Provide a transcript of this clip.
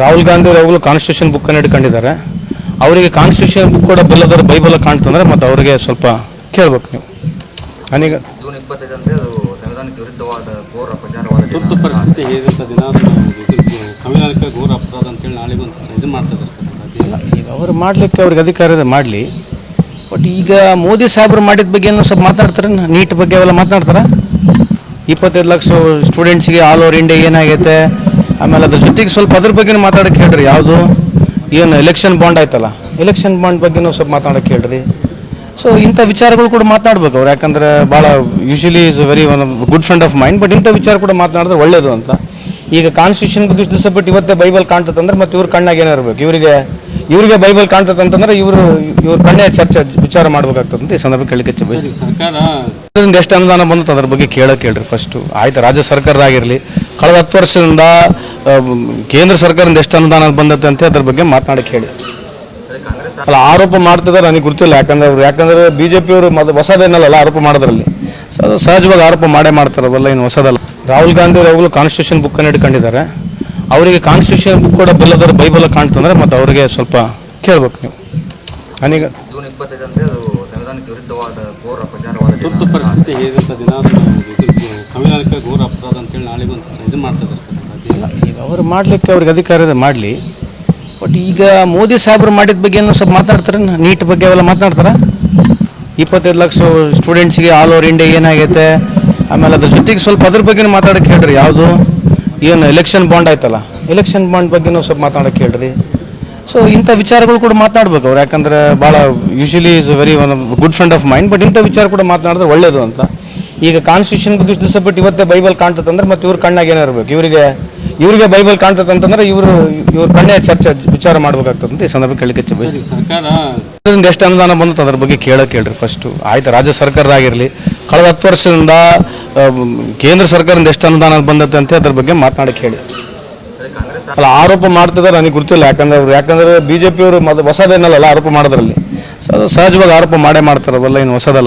ರಾಹುಲ್ ಗಾಂಧಿ ಅವರು ಕಾನ್ಸ್ಟಿಟ್ಯೂಷನ್ ಬುಕ್ಕನ್ನು ಹಿಡ್ಕೊಂಡಿದ್ದಾರೆ. ಅವರಿಗೆ ಕಾನ್ಸ್ಟಿಟ್ಯೂಷನ್ ಬುಕ್ ಕೂಡ ಬಲ್ಲದರ ಬೈಬಲ್ ಕಾಣ್ತಂದ್ರೆ ಮತ್ತು ಅವರಿಗೆ ಸ್ವಲ್ಪ ಕೇಳ್ಬೇಕು ನೀವು. ನನಗೆ ಜೂನ್ ಇಪ್ಪತ್ತೈದಂದ್ರೆ ಅದು ಸಂವಿಧಾನಕ್ಕೆ ವಿರುದ್ಧವಾದ ಘೋರ ಪ್ರಚಾರವಾದ ದಿನ. ತುರ್ತು ಅಂತ. ಪರಿಸ್ಥಿತಿ ಹೇಗಿರ್ತ ದಿನ ಸಂವಿಧಾನಕ್ಕೆ ಘೋರ ಅಪರಾಧ ಅಂತೇಳಿ ನಾಳೆ ಬಂದು ಇದು ಮಾಡ್ತಾರೆ ಸರ್. ಈಗ ಅವರು ಮಾಡಲಿಕ್ಕೆ ಅವ್ರಿಗೆ ಅಧಿಕಾರ ಇದೆ ಮಾಡಲಿ. ಬಟ್ ಈಗ ಮೋದಿ ಸಾಹೇಬರು ಮಾಡಿದ ಬಗ್ಗೆ ಏನೋ ಸ್ವಲ್ಪ ಮಾತಾಡ್ತಾರೆ ನೀಟ್ ಬಗ್ಗೆ ಅವೆಲ್ಲ ಮಾತಾಡ್ತಾರ? ಇಪ್ಪತ್ತೈದು ಲಕ್ಷ ಸ್ಟೂಡೆಂಟ್ಸ್ಗೆ ಆಲ್ ಓವರ್ ಇಂಡಿಯಾ ಏನಾಗೈತೆ? ಆಮೇಲೆ ಅದ್ರ ಜೊತೆಗೆ ಸ್ವಲ್ಪ ಅದ್ರ ಬಗ್ಗೆ ಮಾತಾಡೋಕೆ ಹೇಳ್ರಿ ಯಾವುದು? ಏನು ಎಲೆಕ್ಷನ್ ಬಾಂಡ್ ಆಯ್ತಲ್ಲ? ಎಲೆಕ್ಷನ್ ಬಾಂಡ್ ಬಗ್ಗೆನೂ ಸ್ವಲ್ಪ ಮಾತಾಡೋಕೆ ಹೇಳ್ರಿ. ಸೊ ಇಂಥ ವಿಚಾರಗಳು ಕೂಡ ಮಾತಾಡ್ಬೇಕು ಅವ್ರು ಯಾಕಂದ್ರೆ ಭಾಳ usually is very one good friend of mind but ಇಂಥ ವಿಚಾರ ಕೂಡ ಮಾತನಾಡಿದ್ರೆ ಒಳ್ಳೇದು ಅಂತ. ಈಗ ಕಾನ್ಸ್ಟಿಟ್ಯೂಷನ್ ಬಗ್ಗೆ ಇಷ್ಟು ದಿವಸ ಬಿಟ್ಟು ಇವತ್ತೇ ಬೈಬಲ್ ಕಾಣ್ತದಂದ್ರೆ ಮತ್ತೆ ಇವ್ರ ಕಣ್ಣಾಗ ಇರಬೇಕು? ಇವರಿಗೆ ಇವರಿಗೆ ಬೈಬಲ್ ಕಾಣ್ತದೆ ಅಂತಂದ್ರೆ ಇವರು ಇವ್ರ ಕಣ್ಣೇ ಚರ್ಚೆ ವಿಚಾರ ಮಾಡ್ಬೇಕಾಗ್ತದೆ ಅಂತ ಈ ಸಂದರ್ಭ ಕೇಳಿಕೆ ಬಯಸ್ತೀವಿ ಸರ್ಕಾರ ಎಷ್ಟು ಅನುದಾನ ಬಂತು ಅದ್ರ ಬಗ್ಗೆ ಕೇಳೋಕೆ ಹೇಳ್ರಿ ಫಸ್ಟು ಆಯ್ತು ರಾಜ್ಯ ಸರ್ಕಾರದಾಗಿರಲಿ ಕಳೆದ ಹತ್ತು ವರ್ಷದಿಂದ ಕೇಂದ್ರ ಸರ್ಕಾರದಿಂದ ಎಷ್ಟು ಅನುದಾನ ಬಂದತ್ತೆ ಅಂತ ಅದ್ರ ಬಗ್ಗೆ ಮಾತನಾಡಕ್ಕೆ ಹೇಳಿ. ಅಲ್ಲ, ಆರೋಪ ಮಾಡ್ತಿದ್ದಾರೆ, ನನಗೆ ಗೊತ್ತಿಲ್ಲ, ಯಾಕಂದ್ರೆ ಅವ್ರು ಯಾಕಂದ್ರೆ ಬಿ ಜೆ ಪಿಯವರು ಮೊದಲು ಹೊಸದೇನಲ್ಲ ಆರೋಪ ಮಾಡೋದ್ರಲ್ಲಿ. ಸಹಜವಾಗಿ ಆರೋಪ ಮಾಡೇ ಮಾಡ್ತಾರೆ ಅವೆಲ್ಲ ಏನು ಹೊಸದಲ್ಲ. ರಾಹುಲ್ ಗಾಂಧಿ ಅವರು ಕಾನ್ಸ್ಟಿಟ್ಯೂಷನ್ ಬುಕ್ಕನ್ನು ಹಿಡ್ಕೊಂಡಿದ್ದಾರೆ ಅವರಿಗೆ ಕಾನ್ಸ್ಟಿಟ್ಯೂಷನ್ ಬುಕ್ ಕೂಡ ಬಲ್ಲದರ ಬೈಬಲ್ ಕಾಣ್ತಂದ್ರೆ ಮತ್ತು ಅವರಿಗೆ ಸ್ವಲ್ಪ ಕೇಳ್ಬೇಕು ನೀವು. ನನಗೆ ತುರ್ತು ಅಂತ. ಪರಿಸ್ಥಿತಿ ಹೇಗಿರುತ್ತೆ ದಿನ ಸಂವಿಧಾನಕ್ಕೆ ಘೋರ ಅಪರಾಧ ಅಂತೇಳಿ ನಾಳೆ ಬಂದು ಇದು ಮಾಡ್ತಾರೆ ಈಗ ಅವರು ಮಾಡಲಿಕ್ಕೆ ಅವ್ರಿಗೆ ಅಧಿಕಾರ ಇದೆ ಮಾಡಲಿ. ಬಟ್ ಈಗ ಮೋದಿ ಸಾಹೇಬರು ಮಾಡಿದ ಬಗ್ಗೆ ಏನೋ ಸ್ವಲ್ಪ ಮಾತಾಡ್ತಾರೆ ನೀಟ್ ಬಗ್ಗೆ ಅವೆಲ್ಲ ಮಾತನಾಡ್ತಾರೆ ಇಪ್ಪತ್ತೈದು ಲಕ್ಷ ಸ್ಟೂಡೆಂಟ್ಸ್ಗೆ ಆಲ್ ಓವರ್ ಇಂಡಿಯಾ ಏನಾಗೈತೆ? ಆಮೇಲೆ ಅದ್ರ ಜೊತೆಗೆ ಸ್ವಲ್ಪ ಅದ್ರ ಬಗ್ಗೆ ಮಾತಾಡೋಕೆ ಹೇಳ್ರಿ ಯಾವುದು? ಏನು ಎಲೆಕ್ಷನ್ ಬಾಂಡ್ ಆಯ್ತಲ್ಲ? ಎಲೆಕ್ಷನ್ ಬಾಂಡ್ ಬಗ್ಗೆನೂ ಸ್ವಲ್ಪ ಮಾತಾಡೋಕೆ ಹೇಳ್ರಿ. ಸೊ ಇಂಥ ವಿಚಾರಗಳು ಕೂಡ ಮಾತನಾಡ್ಬೇಕು ಅವ್ರು. ಯಾಕಂದ್ರೆ ಭಾಳ usually is very one good friend of mind but ಇಂಥ ವಿಚಾರ ಕೂಡ ಮಾತನಾಡಿದ್ರೆ ಒಳ್ಳೇದು ಅಂತ. ಈಗ ಕಾನ್ಸ್ಟಿಟ್ಯೂಷನ್ ಬಗ್ಗೆ ಇಷ್ಟು ದಿವಸ ಬಿಟ್ಟು ಇವತ್ತೇ ಬೈಬಲ್ ಕಾಣ್ತದಂದ್ರೆ ಮತ್ತೆ ಇವ್ರ ಕಣ್ಣಾಗ ಇರಬೇಕು. ಇವರಿಗೆ ಇವರಿಗೆ ಬೈಬಲ್ ಕಾಣ್ತದಂತಂದ್ರೆ ಇವರು ಇವ್ರ ಕಣ್ಣೇ ಚರ್ಚೆ ವಿಚಾರ ಮಾಡ್ಬೇಕಾಗ್ತದೆ ಅಂತ ಈ ಸಂದರ್ಭ ಕೇಳಕ್ಕೆ ಬಯಸ್ತೀವಿ ಸರ್ಕಾರ ಎಷ್ಟು ಅನುದಾನ ಬಂತು ಅದ್ರ ಬಗ್ಗೆ ಕೇಳೋಕೆ ಹೇಳ್ರಿ ಫಸ್ಟು ಆಯ್ತು ರಾಜ್ಯ ಸರ್ಕಾರದಾಗಿರಲಿ. ಕಳೆದ ಹತ್ತು ವರ್ಷದಿಂದ ಕೇಂದ್ರ ಸರ್ಕಾರದಿಂದ ಎಷ್ಟು ಅನುದಾನ ಬಂದತ್ತೆ ಅಂತ ಅದ್ರ ಬಗ್ಗೆ ಮಾತನಾಡಕ್ಕೆ ಹೇಳಿ. ಅಲ್ಲ, ಆರೋಪ ಮಾಡ್ತಿದ್ದಾರೆ, ನನಗೆ ಗೊತ್ತಿಲ್ಲ. ಯಾಕಂದ್ರೆ ಅವ್ರು ಯಾಕಂದ್ರೆ ಬಿ ಜೆ ಪಿಯವರು ಮೊದಲು ಹೊಸದೇನಲ್ಲ ಆರೋಪ ಮಾಡೋದ್ರಲ್ಲಿ. ಸಹಜವಾಗಿ ಆರೋಪ ಮಾಡೇ ಮಾಡ್ತಾರೆ ಅವೆಲ್ಲ ಏನು ಹೊಸದಲ್ಲ.